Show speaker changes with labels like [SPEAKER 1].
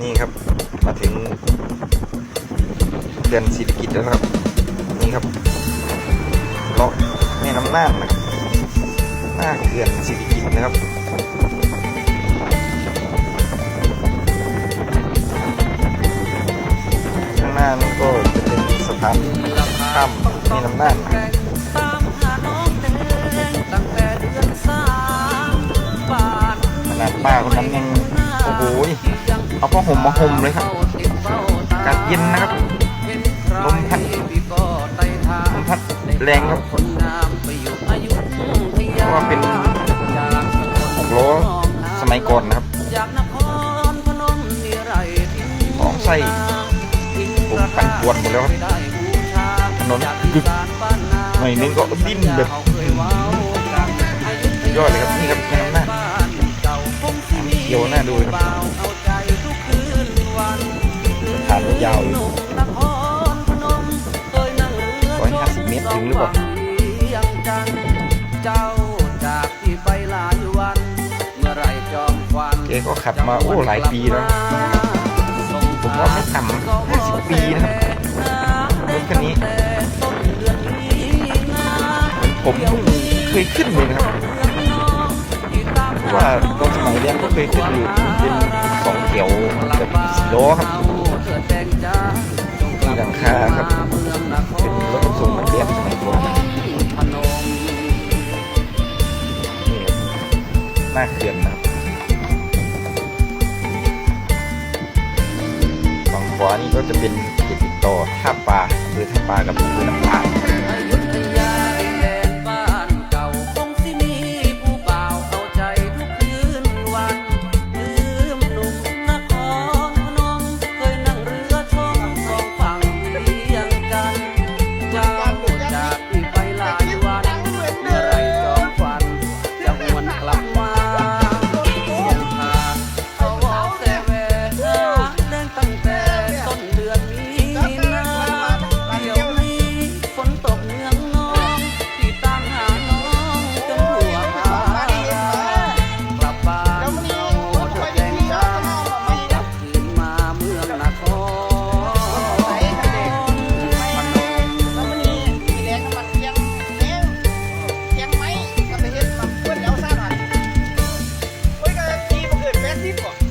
[SPEAKER 1] นี่ครับ มาถึงเดือนศิริกิจแล้วครับ นี่ครับเลาะแม่น้ำน่านนะครับหน้าเขื่อนศิริกิจนะครับข้างหน้านั่ก็จะเป็นสะพานข้ามแม่น้ำน่าน
[SPEAKER 2] เอา
[SPEAKER 1] ผ้าห่มมาห่มเลยครับอากาศเย็นนะครับลมพัดลมพัดแรงครับเพราะว่าเป็น
[SPEAKER 2] จากสกล
[SPEAKER 1] หกล้อสมัยก่อนนะครับของไส้ผมปั่นปวดหมดแล้วครับถนน
[SPEAKER 2] กึ
[SPEAKER 1] กหน่อยนึงก็ดิ้นแบบยอดเลยครับนี่ครับแม่น้ำน่าเขียวหน่าดูครับ ยาวอยู่ร้อยห้าสิบเมตรถึงหรือเปล่า
[SPEAKER 2] เจ้าจากที่ไปหลายวันเมื่อไรจอมควัน
[SPEAKER 1] แกก็ขับมาโอ้หลายปีแล้ว ผมว่าไม่ต่ำ50ปีนะรถคันนี้ ผมเคยขึ้นเลยนะครับเพราะว่าตอนสมัยเรียนก็เคยขึ้นอยู่เป็นสองแถวแบบสี่ล้อครับ หลังคาครับ เป็นรถขนส่งนักเรียนสมัยก่อนนี่หน้าเขื่อนนะครับฝั่งขวานี่ก็จะเป็นเขตติดต่อท่าปลาอำเภอท่าปลากับอำเภอลำปาง fuck.